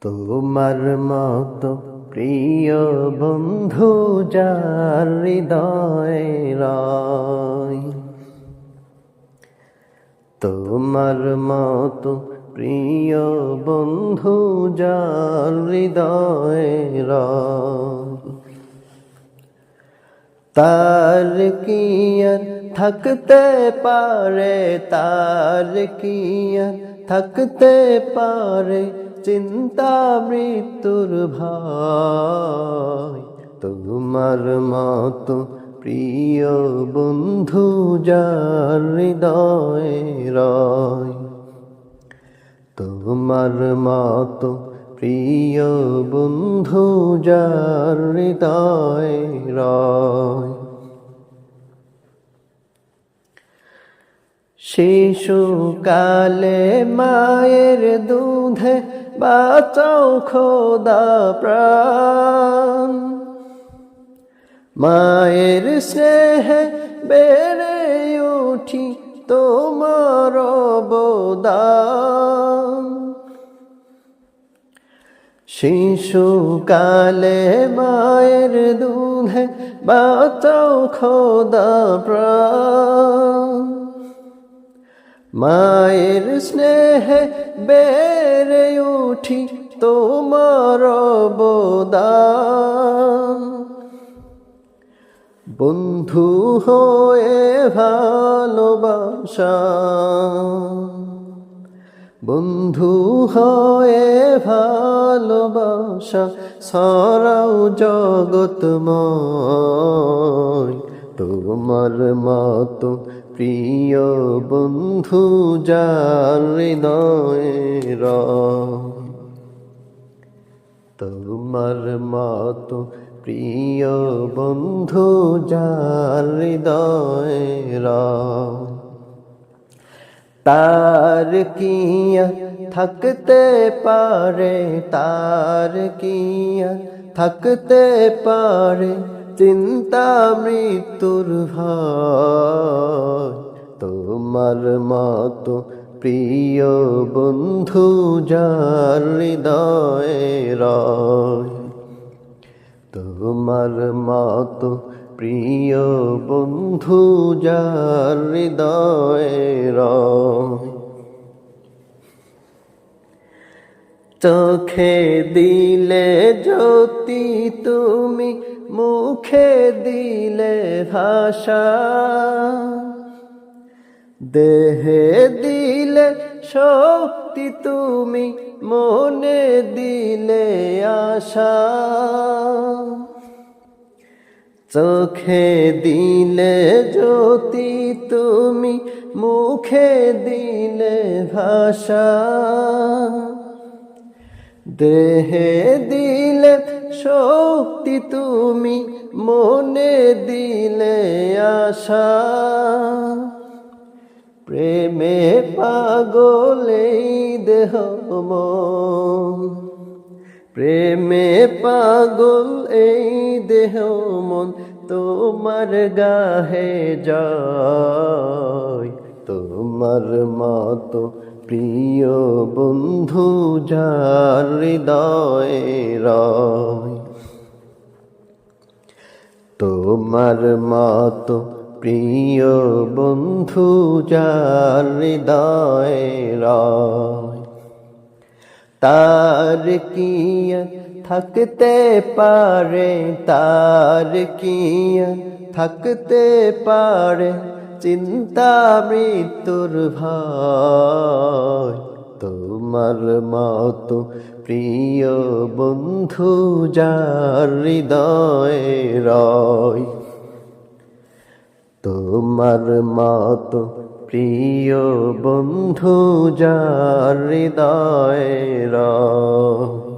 তোমার মতো প্রিয় বন্ধু যার হৃদয় রায়। তোমার মতো প্রিয় বন্ধু যার হৃদয় তার কি থাকতে পারে? তার কি থাকতে পারে চিন্তা মৃত্যুর ভয়। তোমার মতো প্রিয় বন্ধু যার হৃদয় রয়। তোমার মতো প্রিয় বন্ধু যার হৃদয় রয়। শিশুকালে মায়ের দুধে বাঁচাও খোদা প্রাণ। মায়ের স্নেহে বেড়ে উঠি তোমার অবদান। শিশুকালে মায়ের দুধে বাঁচাও খোদা প্রাণ। মায়ের স্নেহে বেড়ে উঠি তোমার অবদান। বন্ধু হয়ে ভালোবাসা। বন্ধু হয়ে ভালোবাসা সরাও জগতময় তোমার মতো প্রিয় বন্ধু, যার হৃদয় রয় তোমার মতো প্রিয় বন্ধু, যার হৃদয় রয় তার কিয়া থাকতে পারে, তার কিয়া থাকতে পারে চিন্তা মৃত্যুর ভয়। তোমার মতো প্রিয় বন্ধু যার হৃদয় রয়। তোমার মতো প্রিয় বন্ধু যার হৃদয় রয়। চোখে দিলে জ্যোতি তুমি, মুখে দিলে ভাষা। দেহে দিলে শক্তি তুমি, মনে দিলে আশা। চোখে দিলে জ্যোতি তুমি, মুখে দিলে ভাষা। দেহে দিলে শক্তি তুমি, মনে দিলে আশা। প্রেমে পাগলে দেহ মন। প্রেমে পাগল এই দেহ মন, তোমার গাহে যায় তোমার মতো প্রিয় বন্ধু, যার হৃদয় রয়, তোমার মতো প্রিয় বন্ধু, যার হৃদয় রয়, তার কিয়া থাকতে পারে, তার কিয়া থাকতে পারে চিন্তা মৃত্যুর ভয়। তোমার মতো প্রিয় বন্ধু যার হৃদয় রয়। তোমার মতো প্রিয় বন্ধু যার হৃদয় রয়।